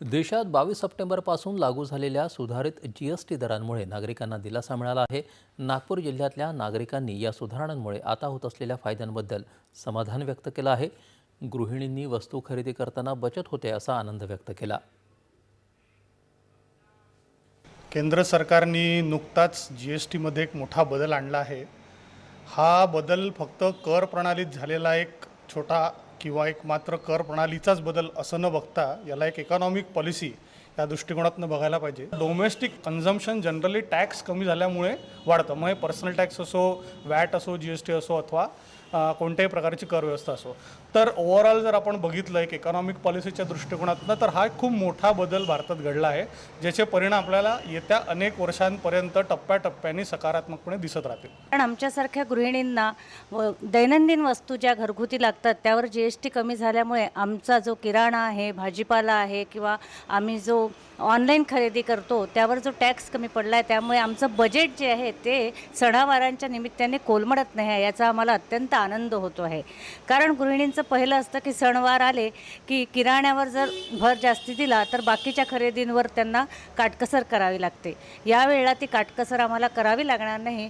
देशात बावीस सप्टेंबरपासून लागू झालेल्या सुधारित जी एस टी दरांमुळे नागरिकांना दिलासा मिळाला आहे. नागपूर जिल्ह्यातल्या नागरिकांनी या सुधारणांमुळे आता होत असलेल्या फायद्यांबद्दल समाधान व्यक्त केलं आहे. गृहिणींनी वस्तू खरेदी करताना बचत होते असा आनंद व्यक्त केला. केंद्र सरकारने नुकताच जी एस टीमध्ये एक मोठा बदल आणला आहे. हा बदल फक्त कर प्रणालीत झालेला एक छोटा किंवा एक मात्र कर प्रणालीचाच बदल असं न बघता याला एक इकॉनॉमिक पॉलिसी त्या दृष्टिकोनातनं बघायला पाहिजे. डोमेस्टिक कन्झम्पशन जनरली टॅक्स कमी झाल्यामुळे वाढतं. मग पर्सनल टॅक्स असो वॅट असो जी एस टी असो अथवा कोणत्याही प्रकारची कर व्यवस्था असो. तर ओव्हरऑल जर आपण बघितलं एक इकॉनॉमिक पॉलिसीच्या दृष्टिकोनातनं तर हा खूप मोठा बदल भारतात घडला आहे ज्याचे परिणाम आपल्याला येत्या अनेक वर्षांपर्यंत टप्प्याटप्प्याने सकारात्मकपणे दिसत राहतील. कारण आमच्यासारख्या गृहिणींना दैनंदिन वस्तू ज्या घरगुती लागतात त्यावर जी एस टी कमी झाल्यामुळे आमचा जो किराणा आहे भाजीपाला आहे किंवा आम्ही जो ऑनलाईन खरेदी करतो त्यावर जो टॅक्स कमी पडला आहे त्यामुळे आमचं बजेट जे आहे ते सणावारांच्या निमित्ताने कोलमडत नाही आहे याचा आम्हाला अत्यंत आनंद होतो आहे. कारण गृहिणींचं पहिलं असतं की सणवार आले की किराण्यावर जर भर जास्ती दिला तर बाकीच्या खरेदींवर त्यांना काटकसर करावी लागते. यावेळेला ती काटकसर आम्हाला करावी लागणार नाही.